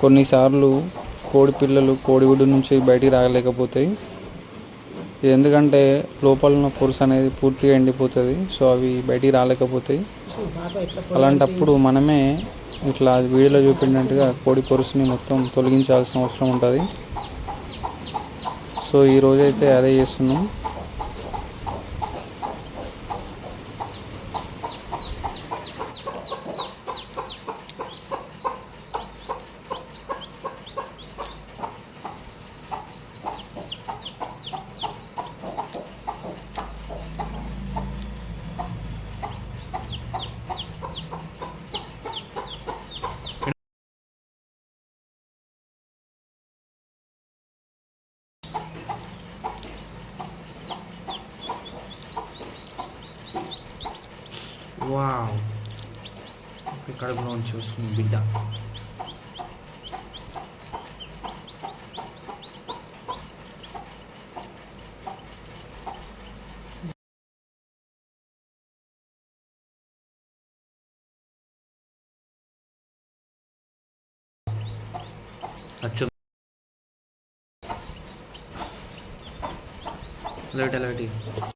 కొన్నిసార్లు కోడి పిల్లలు కోడిగుడ్డు నుంచి బయటికి రాలేకపోతాయి ఎందుకంటే లోపల ఉన్న పొరుసు అనేది పూర్తిగా ఎండిపోతుంది సో అవి బయటికి రాలేకపోతాయి అలాంటప్పుడు మనమే ఇట్లా వీడియోలో చూపినట్టుగా కోడి పొరుసుని మొత్తం తొలగించాల్సిన అవసరం ఉంటుంది. సో ఈ రోజైతే అదే చేస్తున్నాం. వా కడుపులో నుంచి వస్తుంది బిడ్డ. అచ్చు. లైట్.